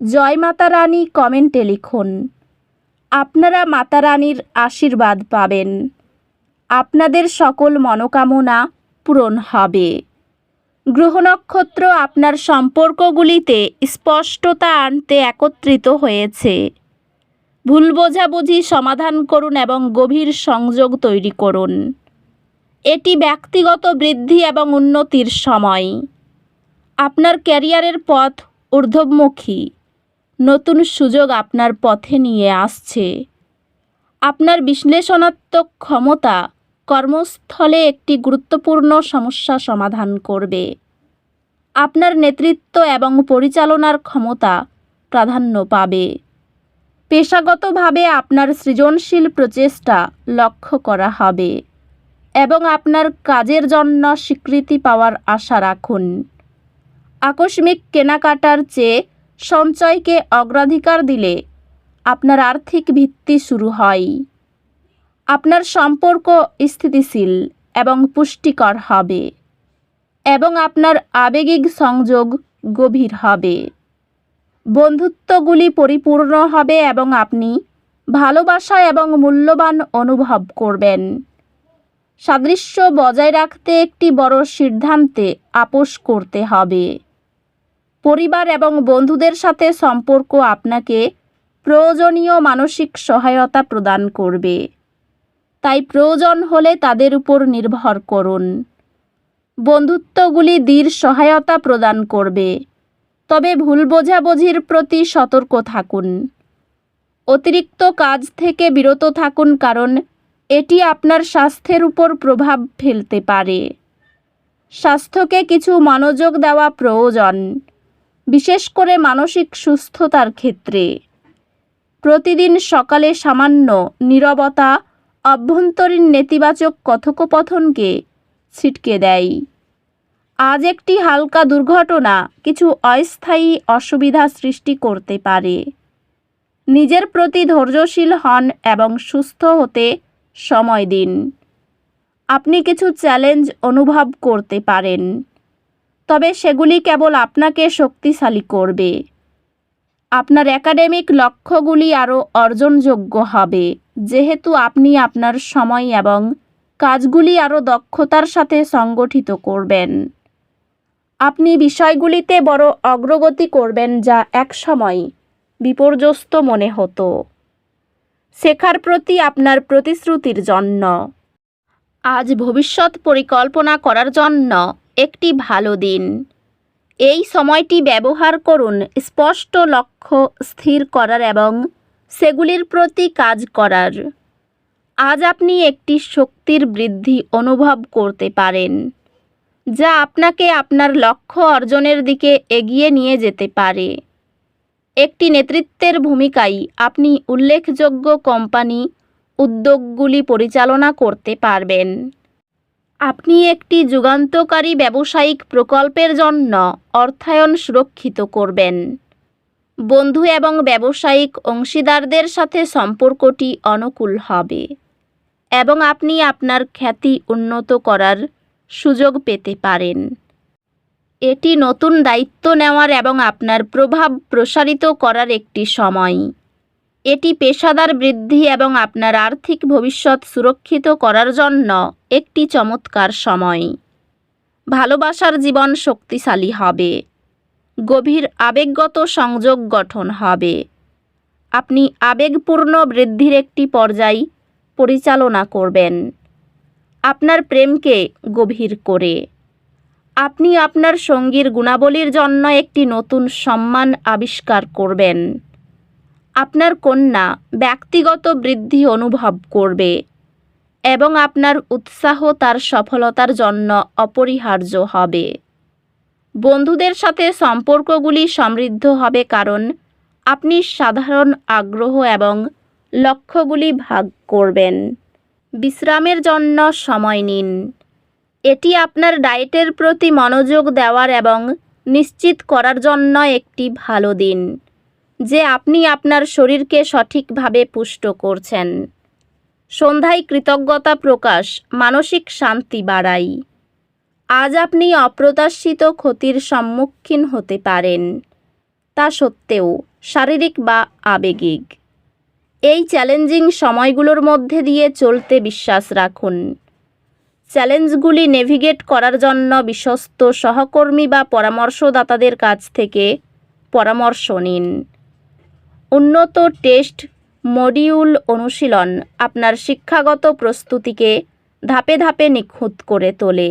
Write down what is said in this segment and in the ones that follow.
জয় মাতা রানী কমেন্টে লিখুন, আপনারা মাতা রানীর আশীর্বাদ পাবেন। আপনাদের সকল মনোকামনা পূরণ হবে। গ্রহ নক্ষত্র আপনার সম্পর্কগুলিতে স্পষ্টতা আনতে একত্রিত হয়েছে। ভুল বোঝাবুঝি সমাধান করুন এবং গভীর সংযোগ তৈরি করুন। এটি ব্যক্তিগত বৃদ্ধি এবং উন্নতির সময়। আপনার ক্যারিয়ারের পথ ঊর্ধ্বমুখী। নতুন সুযোগ আপনার পথে নিয়ে আসছে। আপনার বিশ্লেষণাত্মক ক্ষমতা কর্মস্থলে একটি গুরুত্বপূর্ণ সমস্যা সমাধান করবে। আপনার নেতৃত্ব এবং পরিচালনার ক্ষমতা প্রাধান্য পাবে। পেশাগতভাবে আপনার সৃজনশীল প্রচেষ্টা লক্ষ্য করা হবে এবং আপনার কাজের জন্য স্বীকৃতি পাওয়ার আশা রাখুন। আকস্মিক কেনাকাটার চেয়ে সঞ্চয়কে অগ্রাধিকার দিলে আপনার আর্থিক ভিত্তি শুরু হয়। আপনার সম্পর্ক স্থিতিশীল এবং পুষ্টিকর হবে এবং আপনার আবেগিক সংযোগ গভীর হবে। বন্ধুত্বগুলি পরিপূর্ণ হবে এবং আপনি ভালোবাসা এবং মূল্যবান অনুভব করবেন। সাদৃশ্য বজায় রাখতে একটি বড় সিদ্ধান্তে আপোষ করতে হবে। পরিবার এবং বন্ধুদের সাথে সম্পর্ক আপনাকে প্রয়োজনীয় মানসিক সহায়তা প্রদান করবে। তাই প্রয়োজন হলে তাদের উপর নির্ভর করুন। বন্ধুত্বগুলি দৃঢ় সহায়তা প্রদান করবে। তবে ভুল বোঝাবুঝির প্রতি সতর্ক থাকুন। অতিরিক্ত কাজ থেকে বিরত থাকুন কারণ এটি আপনার স্বাস্থ্যের উপর প্রভাব ফেলতে পারে। স্বাস্থ্যকে কিছু মনোযোগ দেওয়া প্রয়োজন। বিশেষ করে মানসিক সুস্থতার ক্ষেত্রে। প্রতিদিন সকালে সামান্য নীরবতা, অভ্যন্তরীণ নেতিবাচক কথোপকথনকে ছিটকে দেয়। আজ একটি হালকা দুর্ঘটনা কিছু অস্থায়ী অসুবিধা সৃষ্টি করতে পারে। নিজের প্রতি ধৈর্যশীল হন এবং সুস্থ হতে সময় দিন। আপনি কিছু চ্যালেঞ্জ অনুভব করতে পারেন। তবে সেগুলি কেবল আপনাকে শক্তিশালী করবে। আপনার একাডেমিক লক্ষ্যগুলি আরও অর্জনযোগ্য হবে, যেহেতু আপনি আপনার সময় এবং কাজগুলি আরও দক্ষতার সাথে সংগঠিত করবেন। আপনি বিষয়গুলিতে বড় অগ্রগতি করবেন যা একসময় বিপর্যস্ত মনে হতো। শেখার প্রতি আপনার প্রতিশ্রুতির জন্য। আজ ভবিষ্যৎ পরিকল্পনা করার জন্য একটি ভালো দিন। এই সময়টি ব্যবহার করুন স্পষ্ট লক্ষ্য স্থির করার এবং সেগুলির প্রতি কাজ করার। আজ আপনি একটি শক্তির বৃদ্ধি অনুভব করতে পারেন, যা আপনাকে আপনার লক্ষ্য অর্জনের দিকে এগিয়ে নিয়ে যেতে পারে। একটি নেতৃত্বের ভূমিকায় আপনি উল্লেখযোগ্য কোম্পানি উদ্যোগগুলি পরিচালনা করতে পারবেন। আপনি একটি যুগান্তকারী ব্যবসায়িক প্রকল্পের জন্য অর্থায়ন সুরক্ষিত করবেন। বন্ধু এবং ব্যবসায়িক অংশীদারদের সাথে সম্পর্কটি অনুকূল হবে এবং আপনি আপনার খ্যাতি উন্নত করার সুযোগ পেতে পারেন। এটি নতুন দায়িত্ব নেওয়ার এবং আপনার প্রভাব প্রসারিত করার একটি সময়। এটি পেশাদার বৃদ্ধি এবং আপনার আর্থিক ভবিষ্যৎ সুরক্ষিত করার জন্য একটি চমৎকার সময়। ভালোবাসার জীবন শক্তিশালী হবে। গভীর আবেগগত সংযোগ গঠন হবে। আপনি আবেগপূর্ণ বৃদ্ধির একটি পর্যায় পরিচালনা করবেন। আপনার প্রেমকে গভীর করে। আপনি আপনার সঙ্গীর গুণাবলীর জন্য একটি নতুন সম্মান আবিষ্কার করবেন। আপনার কন্যা ব্যক্তিগত বৃদ্ধি অনুভব করবে এবং আপনার উৎসাহ তার সফলতার জন্য অপরিহার্য হবে। বন্ধুদের সাথে সম্পর্কগুলি সমৃদ্ধ হবে কারণ আপনি সাধারণ আগ্রহ এবং লক্ষ্যগুলি ভাগ করবেন। বিশ্রামের জন্য সময় নিন। এটি আপনার ডায়েটের প্রতি মনোযোগ দেওয়ার এবং নিশ্চিত করার জন্য একটি ভালো দিন। যে আপনি আপনার শরীরকে সঠিকভাবে পুষ্ট করছেন। সন্ধ্যায় কৃতজ্ঞতা প্রকাশ, মানসিক শান্তি বাড়াই। আজ আপনি অপ্রত্যাশিত ক্ষতির সম্মুখীন হতে পারেন, তা সত্ত্বেও শারীরিক বা আবেগিক। এই চ্যালেঞ্জিং সময়গুলোর মধ্যে দিয়ে চলতে বিশ্বাস রাখুন। চ্যালেঞ্জগুলি নেভিগেট করার জন্য বিশ্বস্ত সহকর্মী বা পরামর্শদাতাদের কাছ থেকে পরামর্শ নিন। উন্নত টেস্ট মডিউল অনুশীলন আপনার শিক্ষাগত প্রস্তুতিকে ধাপে ধাপে নিখুঁত করে তোলে।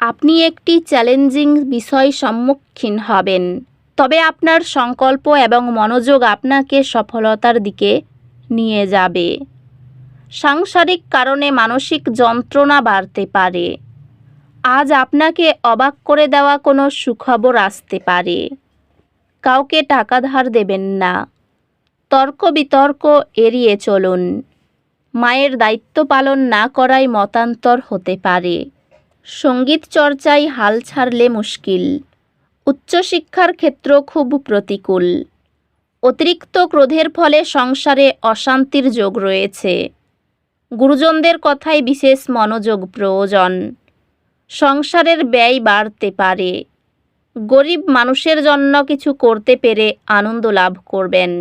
আপনি একটি চ্যালেঞ্জিং বিষয় সম্মুখীন হবেন, তবে আপনার সংকল্প এবং মনোযোগ আপনাকে সফলতার দিকে নিয়ে যাবে। সাংসারিক কারণে মানসিক যন্ত্রণা বাড়তে পারে। আজ আপনাকে অবাক করে দেওয়া কোনো সুখবর আসতে পারে। কাউকে টাকা ধার দেবেন না। তর্ক বিতর্ক এড়িয়ে চলুন। মায়ের দায়িত্ব পালন না করাই মতান্তর হতে পারে। সংগীত চর্চায় হাল ছাড়লে মুশকিল। উচ্চশিক্ষার ক্ষেত্র খুব প্রতিকূল। অতিরিক্ত ক্রোধের ফলে সংসারে অশান্তির যোগ রয়েছে। গুরুজনদের কথায় বিশেষ মনোযোগ প্রয়োজন। সংসারের ব্যয় বাড়তে পারে। গরিব মানুষের জন্য কিছু করতে পেরে আনন্দ লাভ করবেন।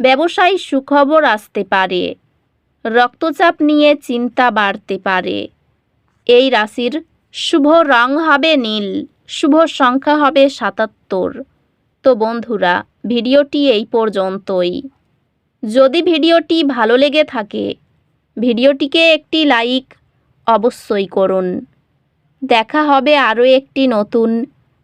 ব্যবসায় সুখবর আসতে পারে। রক্তচাপ নিয়ে চিন্তা বাড়তে পারে। এই রাশির শুভ রং হবে নীল, শুভ সংখ্যা হবে সাতাত্তর। তো বন্ধুরা, ভিডিওটি এই পর্যন্তই। যদি ভিডিওটি ভালো লেগে থাকে, ভিডিওটিকে একটি লাইক অবশ্যই করুন। দেখা হবে আরও একটি নতুন